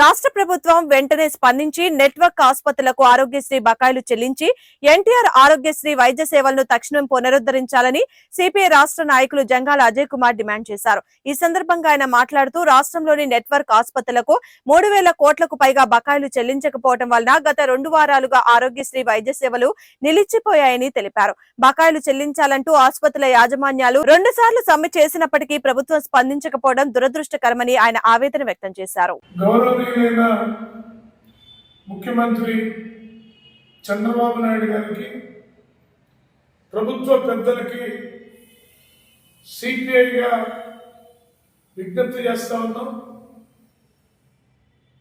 రాష్ట్ర ప్రభుత్వం వెంటనే స్పందించి నెట్వర్క్ ఆసుపత్రులకు ఆరోగ్యశ్రీ బకాయిలు చెల్లించి ఎన్టీఆర్ ఆరోగ్యశ్రీ వైద్య సేవలను తక్షణం పునరుద్ధరించాలని సిపిఐ రాష్ట్ర నాయకులు జంగాల అజయ్ కుమార్ డిమాండ్ చేశారు. ఈ సందర్భంగా ఆయన మాట్లాడుతూ రాష్ట్రంలోని నెట్వర్క్ ఆసుపత్రులకు మూడు వేల కోట్లకు పైగా బకాయిలు చెల్లించకపోవడం వలన గత రెండు వారాలుగా ఆరోగ్యశ్రీ వైద్య సేవలు నిలిచిపోయాయని తెలిపారు. బకాయిలు చెల్లించాలంటూ ఆసుపత్రుల యాజమాన్యాలు రెండు సార్లు సమ్మె చేసినప్పటికీ ప్రభుత్వం స్పందించకపోవడం దురదృష్టకరమని ఆయన ఆవేదన వ్యక్తం చేశారు. గౌరవనీయులైన ముఖ్యమంత్రి చంద్రబాబు నాయుడు గారికి ప్రభుత్వ పెద్దలకి సిపిఐగా విజ్ఞప్తి చేస్తా ఉన్నాం.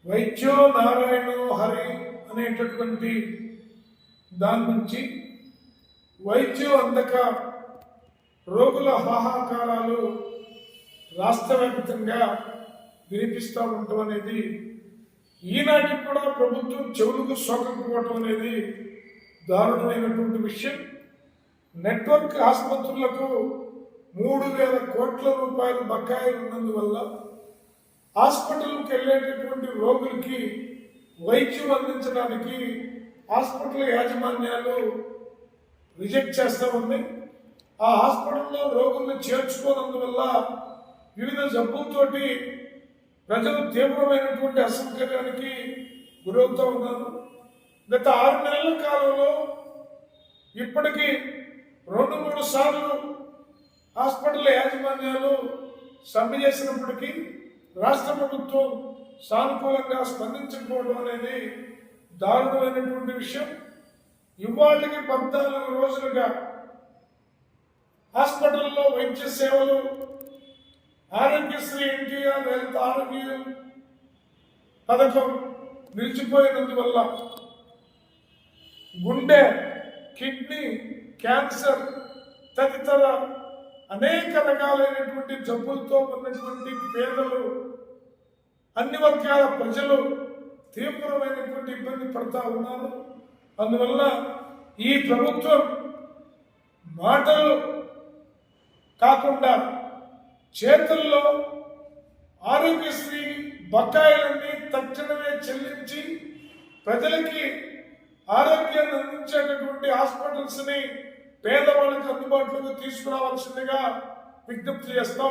వైద్యో నారాయణో హరి అనేటటువంటి దాని నుంచి వైద్యం అందక రోగుల హాహాకారాలు రాష్ట్రవ్యాప్తంగా వినిపిస్తూ ఉండటం అనేది ఈనాటికి కూడా ప్రభుత్వం చెవులకు సోకకపోవటం అనేది దారుణమైనటువంటి విషయం. నెట్వర్క్ ఆసుపత్రులకు మూడు వేల కోట్ల రూపాయలు బకాయిలు ఉన్నందువల్ల హాస్పిటల్కి వెళ్ళేటటువంటి రోగులకి వైద్యం అందించడానికి హాస్పిటల్ యాజమాన్యాలు రిజెక్ట్ చేస్తూ ఉన్నాయి. ఆ హాస్పిటల్లో రోగుల్ని చేర్చుకోనందువల్ల వివిధ జబ్బులతోటి ప్రజలు తీవ్రమైనటువంటి అసౌకర్యానికి గురవుతూ ఉన్నారు. గత ఆరు నెలల కాలంలో ఇప్పటికీ రెండు మూడు సార్లు హాస్పిటల్ యాజమాన్యాలు సమ్మె చేసినప్పటికీ రాష్ట్ర ప్రభుత్వం సానుకూలంగా స్పందించకపోవడం అనేది దారుణమైనటువంటి విషయం. ఇవాళకి పద్నాలుగు రోజులుగా హాస్పిటల్లో వైద్య సేవలు ఆరోగ్యశ్రీ ఎన్టీఆర్ హెల్త్ ఆరోగ్య? పథకం నిలిచిపోయినందువల్ల గుండె కిడ్నీ క్యాన్సర్ తదితర అనేక రకాలైనటువంటి జబ్బులతో ఉన్నటువంటి పేదలు అన్ని వర్గాల ప్రజలు తీవ్రమైనటువంటి ఇబ్బంది పడతా ఉన్నారు. అందువల్ల ఈ ప్రభుత్వం మాటలు కాకుండా చేతుల్లో ఆరోగ్యశ్రీ బకాయిలన్నీ తక్షణమే చెల్లించి ప్రజలకి ఆరోగ్యాన్ని అందించేటటువంటి హాస్పిటల్స్ని పేదవాళ్ళకి అందుబాటులోకి తీసుకురావాల్సిందిగా విజ్ఞప్తి చేస్తాం.